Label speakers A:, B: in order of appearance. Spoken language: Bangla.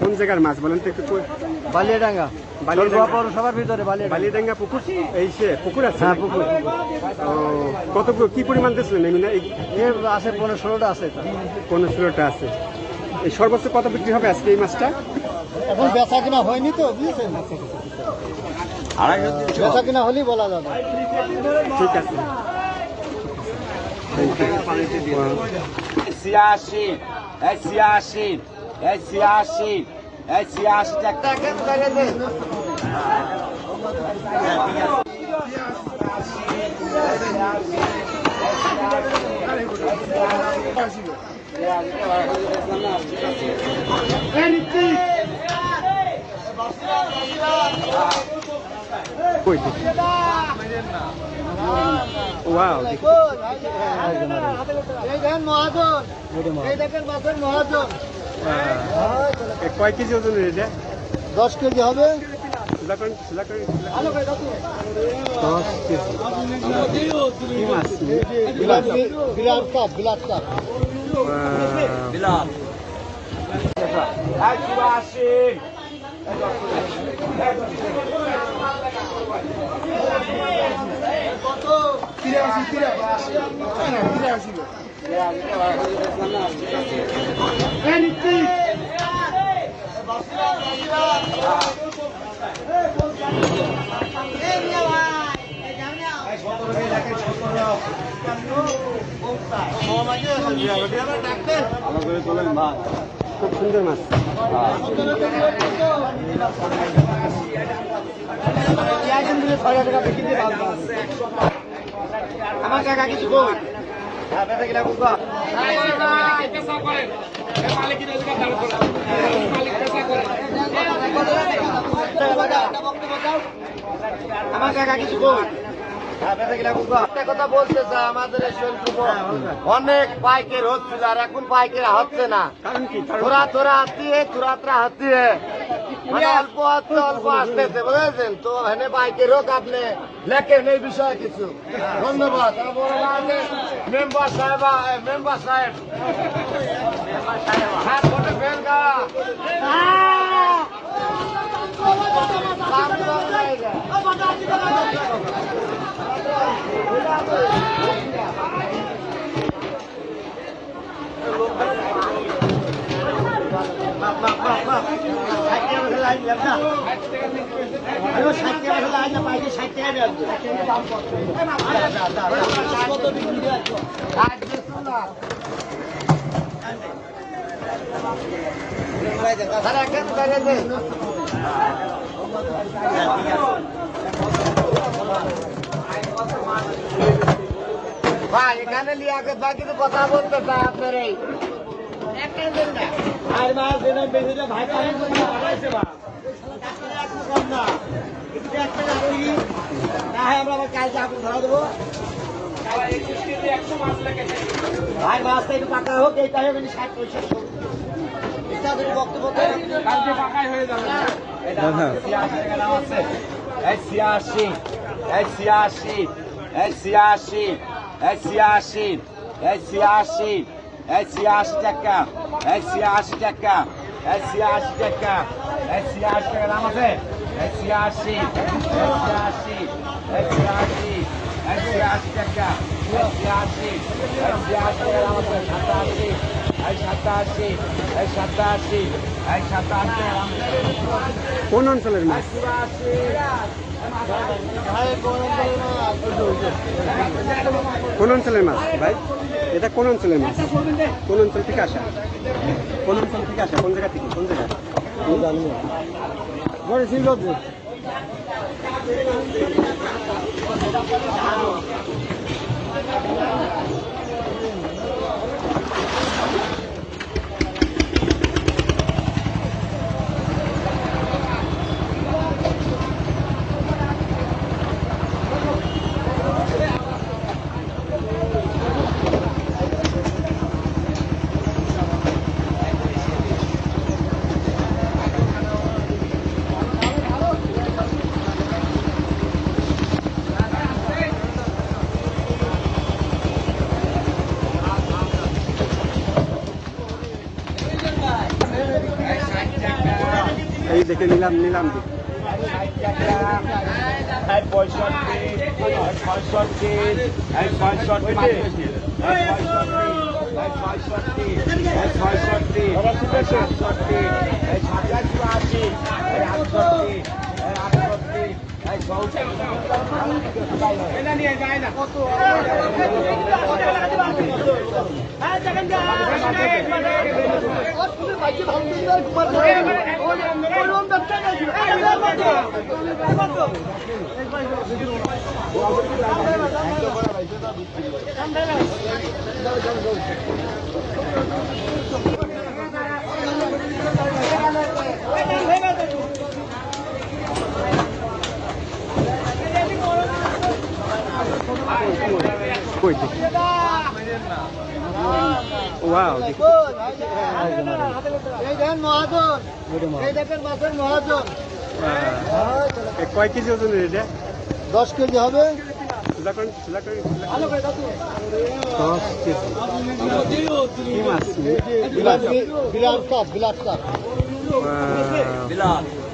A: কোন জায়গার মাছ বলেন তো একটু কই-
B: বালিয়াডাঙ্গা। পৌরসভার ভিতরে বালিয়াডাঙ্গা।
A: পুকুর? এই সে পুকুর আছে?
B: হ্যাঁ পুকুর।
A: কত কি পরিমাণ দিয়েছিলেন এই মিনা- এই
B: এ আছে পনেরো ষোলোটা আছে।
A: পনেরো ষোলোটা আছে। এই সর্বোচ্চ কত বিক্রি হবে আজকে এই মাছটা?
B: এখন বেচা কিনা হয়নি তো বুঝছেন? বেচা কিনা হলেই বলা যাবে।
A: ঠিক আছে।
C: ছিয়াশি ছিয়াশি। এই ছিয়াশি এই ছিয়াশি টাকা
A: ওয়াও
B: দেখেন মহাজন এই দেখেন
A: কয় কেজি ওজনের এটা
B: দশ কেজি হবে।
A: খোলা করেন খোলা করেন খোলা করেন। দশ কেজি কি মাছ
B: বিলাট বিলাট কাপ বিলাট কাপ
A: আহ,
C: এই চুরাশি
A: খুব সুন্দর মাছ
B: আমার কাকা কিছু কই আমার কাকা কিছু কই একটা কথা বলতে আমাদের অনেক পাইকের হচ্ছিল আর এখন পাইকের হচ্ছে না।
A: কারণ কি? কারণ
B: তোরা হাত হাতি মানে তো এখানে বাইকের হোক আপনি লেখেন এই কিছু। ধন্যবাদ। মেম্বার সাহেব মেম্বার সাহেব। হ্যাঁ, সাহেব ভাই এখানে লিয়াকে ভাই কিন্তু কথা বলতে চাই আপনার এই। আর মাস দিনে বেশি ভাই পানি করে বাড়াইছে বা আমরা আবার কালকে আপনি ধরা দেবো। ভাই মাছটা একটু পাকা হোক এইটা কিন্তু ষাট পয়সা। এটা যদি বক্তব্য
C: কালকে পাকাই হয়ে যাবে। এই ছিয়াশি এই ছিয়াশি এই ছিয়াশি এই ছিয়াশি এই ছিয়াশি এই ছিয়াশি টাকা এই ছিয়াশি টাকা এই ছিয়াশি টাকা এই ছিয়াশি টাকা দাম আছে? এই ছিয়াশি এই ছিয়াশি এই ছিয়াশি এই ছিয়াশি টাকা এই ছিয়াশি এই ছিয়াশি টাকা দাম আছে? সাতাশি এই সাতাশি এই সাতাশি এই সাতাশি
A: কোন অঞ্চলের মাছ? কোন অঞ্চলের মাছ ভাই? এটা কোন অঞ্চলের মাছ কোন অঞ্চল থেকে আসা? কোন অঞ্চল থেকে আসা? কোন জায়গা থেকে? কোন জায়গা?
C: এই দেখে নিলাম নিলাম দিই
A: এক পঁয়ষট্টি এক পঁয়ষট্টি এক পঁয়ষট্টি এক পঁয়ষট্টি এক পঁয়ষট্টি এক সাতষট্টি এক সাতাশি আশি এক আটষট্টি এক আটষট্টি এক
C: কই দেখি। ওয়াও
D: এই দেখেন মহাজন। এই দেখেন মহাজন।
C: কয় কেজি ওজনের এটা
D: দশ কেজি হবে
C: সোজা করেন সোজা করেন দশ কেজি কি মাছ
D: বিলাস কাপ বিলাস কাপ
C: Wow.